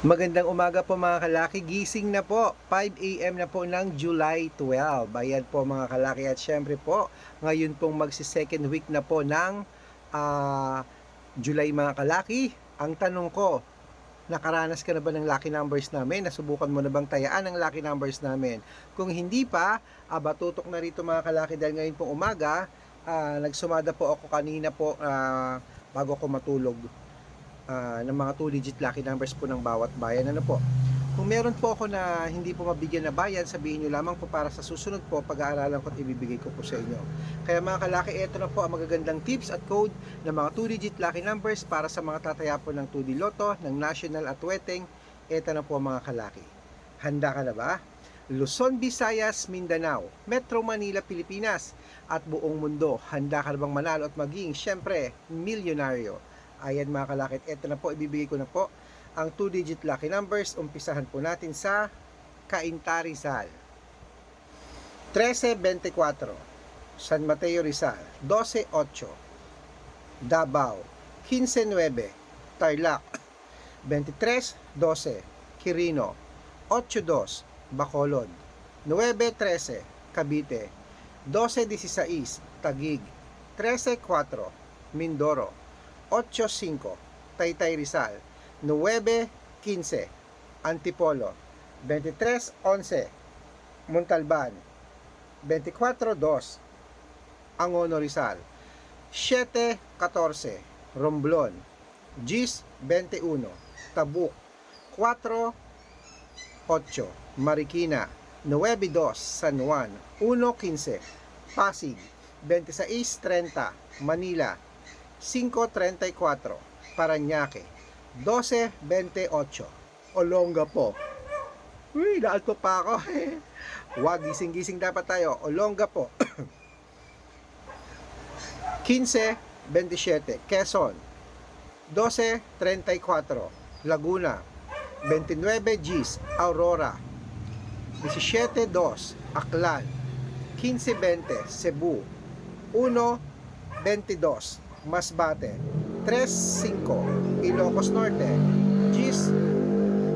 Magandang umaga po mga kalaki. Gising na po. 5 a.m. na po ng July 12. Ayan po mga kalaki. At syempre po, ngayon pong magsi-second week na po ng ah, July mga kalaki. Ang tanong ko, nakaranas ka na ba ng lucky numbers namin? Nasubukan mo na bang tayaan ang lucky numbers namin? Kung hindi pa, aba tutok na rito mga kalaki dahil ngayon pong umaga, ah, nagsumada po ako kanina po ah, bago ako matulog ah, ng mga 2-digit lucky numbers po ng bawat bayan. Ano po? Kung meron po ako na hindi po mabigyan na bayan, sabihin nyo lamang po para sa susunod po, pag-aaralan ko at ibibigay ko po sa inyo. Kaya mga kalaki, ito na po ang magagandang tips at code ng mga 2-digit lucky numbers para sa mga tataya po ng 2D Lotto, ng National at Weteng. Ito na po mga kalaki. Handa ka na ba? Luzon, Visayas, Mindanao, Metro Manila, Pilipinas, at buong mundo. Handa ka na bang manalo at maging, syempre, milyonaryo? Ayan mga kalakit, eto na po, ibibigay ko na po ang 2-digit lucky numbers. Umpisahan po natin sa Cainta Rizal. 1324 San Mateo Rizal. 128 Davao. 159 Tarlac. 2312 Quirino. 82 Bacolod. 913 Cavite. 1216 Taguig. 134 Mindoro 8.5 Taytay Rizal. 9.15 Antipolo. 23.11 Montalban. 24.2 Angono Rizal. 7.14 Romblon. Gis 21 Tabuk. 4.8 Marikina. 9.2 San Juan. 1.15 Pasig. 26.30 Manila 5.34 Paranaque. 12.28 Olongapo Uy, naalto pa ako. Wag, gising-gising dapat tayo. Olongapo 15.27 Quezon. 12.34 Laguna. 29 Gis Aurora. 17.2 Aklan. 15.20 Cebu. 1.22 Masbate 3.5 Ilocos Norte Gis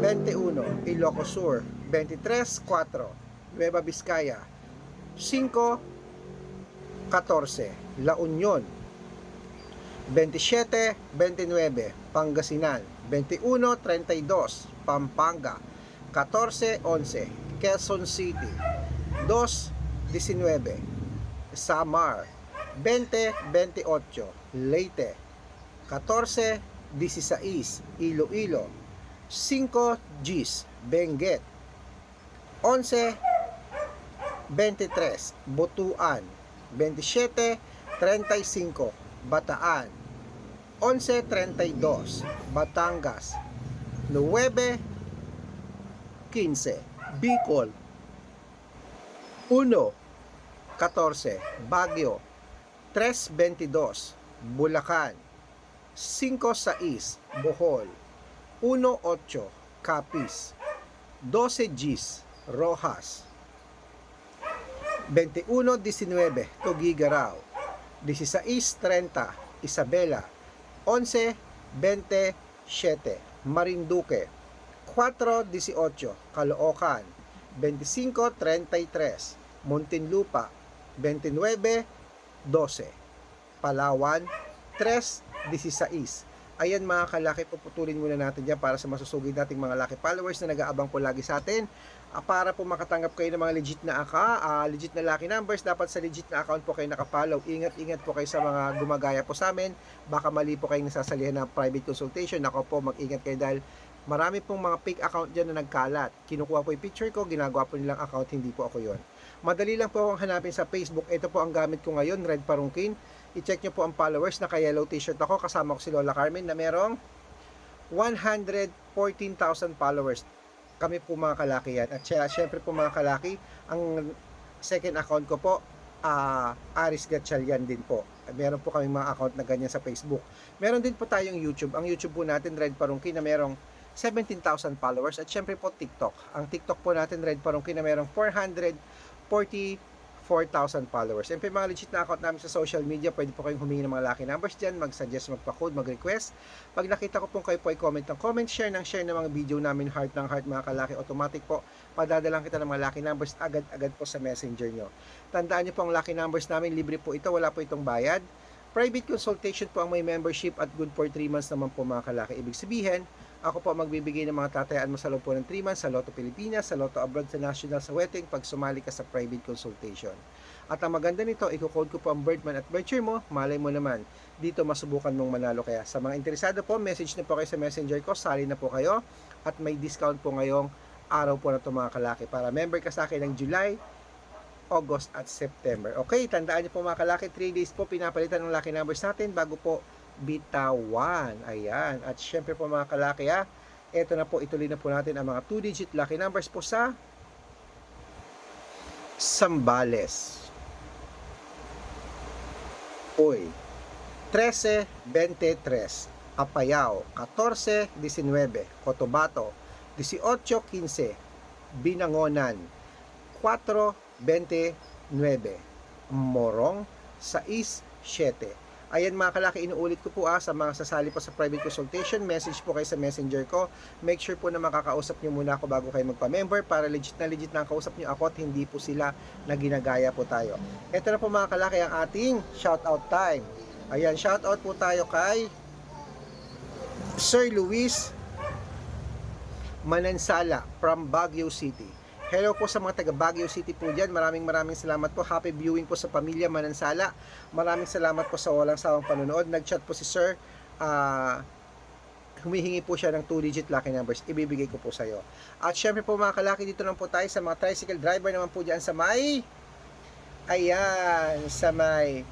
21 Ilocos Sur 23.4 Nueva Vizcaya 5.14 La Union 27.29 Pangasinan 21.32 Pampanga 14.11 Quezon City 2.19 Samar 20.28 Leyte. 14.16 Iloilo. 5 Gis. Benguet. 11.23 Butuan. 27.35 Bataan. 11.32 Batangas. 9.15 Bicol. 1.14 Baguio 3.22 Bulacan. 5.6 Bohol. 1.8 Capiz. 12 Gis Rojas. 21.19 Tugigaraw. 16.30 Isabela. 11.27 Marinduque. 4.18 Caloocan. 25.33 Muntinlupa 29.12 Palawan 3.16 Ayan mga kalaki, puputulin muna natin dyan para sa masusugid nating mga laki followers na nag-aabang po lagi sa atin. Ah, para po makatanggap kayo ng mga legit na aka, ah, legit na lucky numbers, dapat sa legit na account po kayo nakapollow. Ingat-ingat po kayo sa mga gumagaya po sa amin. Baka mali po kayong nasasalihan ng private consultation. Ako po, mag-ingat kayo dahil marami pong mga fake account dyan na nagkalat. Kinukuha po yung picture ko, ginagawa po nilang account, hindi po ako yon. Madali lang po akong hanapin sa Facebook. Ito po ang gamit ko ngayon, Red Parungkin. I-check nyo po ang followers. Naka-yellow t-shirt ako. Kasama ko si Lola Carmen na merong 114,000 followers. Kami po mga kalaki yan. At syempre po mga kalaki, ang second account ko po, ah Aris Gatchalian din po. Meron po kami mga account na ganyan sa Facebook. Meron din po tayong YouTube. Ang YouTube po natin, Red Parungkin, na merong 17,000 followers. At syempre po TikTok. Ang TikTok po natin, Red Parungkin, na merong 445 4,000 followers. And yung mga legit na account namin sa social media, pwede po kayong humingi ng mga lucky numbers dyan, mag-suggest, magpa-code, mag-request. Pag nakita ko po kayo po ay comment ng comment, share ng share ng mga video namin, heart ng heart mga kalaki, automatic po, padadalang kita ng mga lucky numbers agad-agad po sa messenger nyo. Tandaan nyo po ang lucky numbers namin, libre po ito, wala po itong bayad. Private consultation po ang may membership at good for 3 months naman po mga kalaki. Ibig sabihin, ako po magbibigay ng mga tatayaan mo sa loob po ng 3 months sa Lotto Pilipinas, sa Lotto Abroad, sa National, sa Wedding, pag sumali ka sa private consultation. At ang maganda nito, i-code ko po ang Birdman at Bird mo, malay mo naman, dito masubukan mong manalo kaya. Sa mga interesado po, message na po kayo sa messenger ko, sali na po kayo, at may discount po ngayong araw po na ito mga kalaki. Para member ka sa akin ng July, August at September. Okay, tandaan niyo po mga kalaki, 3 days po pinapalitan ng lucky numbers natin bago po bitawan. Ayan. At syempre po mga kalaki ha, eto na po, ituloy na po natin ang mga 2-digit lucky numbers po sa Sambales. Uy, 13-23, Apayao, 14-19, Cotabato, 18-15, Binangonan, 4-29, Morong, 6-7. Ayan mga kalaki, inuulit ko po ah, sa mga sasali po sa private consultation, message po kayo sa messenger ko. Make sure po na makakausap nyo muna ako bago kayo magpa-member para legit na legit na kausap nyo ako at hindi po sila na ginagaya po tayo. Ito na po mga kalaki ang ating shoutout time. Ayan, shoutout po tayo kay Sir Luis Manansala from Baguio City. Hello po sa mga taga Baguio City po dyan. Maraming maraming salamat po. Happy viewing po sa pamilya Manansala. Maraming salamat po sa walang sawang panonood. Nag-chat po si Sir. ah humihingi po siya ng 2-digit lucky numbers. Ibibigay ko po sa iyo. At syempre po mga kalaki, dito lang po tayo sa mga tricycle driver naman po dyan sa may ayan, sa may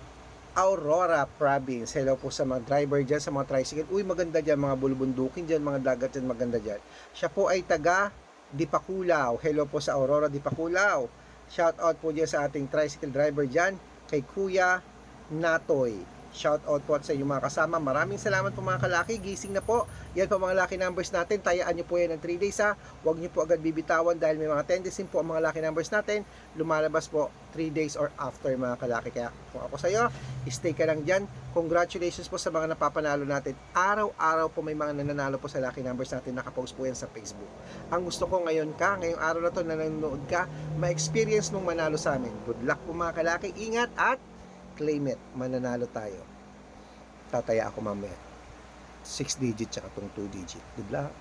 Aurora Province. Hello po sa mga driver dyan, sa mga tricycle. Uy, maganda dyan, mga bulubundukin dyan, mga dagat dyan, maganda dyan. Siya po ay taga Dipakulaw. Hello po sa Aurora Dipakulaw. Shout out po dyan sa ating tricycle driver dyan, kay Kuya Natoy. Shout out po sa inyong mga kasama. Maraming salamat po mga kalaki. Gising na po. Yan po mga lucky numbers natin. Tayaan nyo po yan ng 3 days ha. Huwag nyo po agad bibitawan dahil may mga tendency po ang mga lucky numbers natin. Lumalabas po 3 days or after mga kalaki. Kaya kung ako sa iyo, stay ka lang dyan. Congratulations po sa mga napapanalo natin. Araw-araw po may mga nananalo po sa lucky numbers natin. Nakapost po yan sa Facebook. Ang gusto ko ngayon ka, ngayong araw na to na nanonood ka, ma-experience mong manalo sa amin. Good luck po mga kalaki. Ingat at claim it. Mananalo tayo. Tataya ako mamaya. 6 digit tsaka tong 2 digit. Good luck.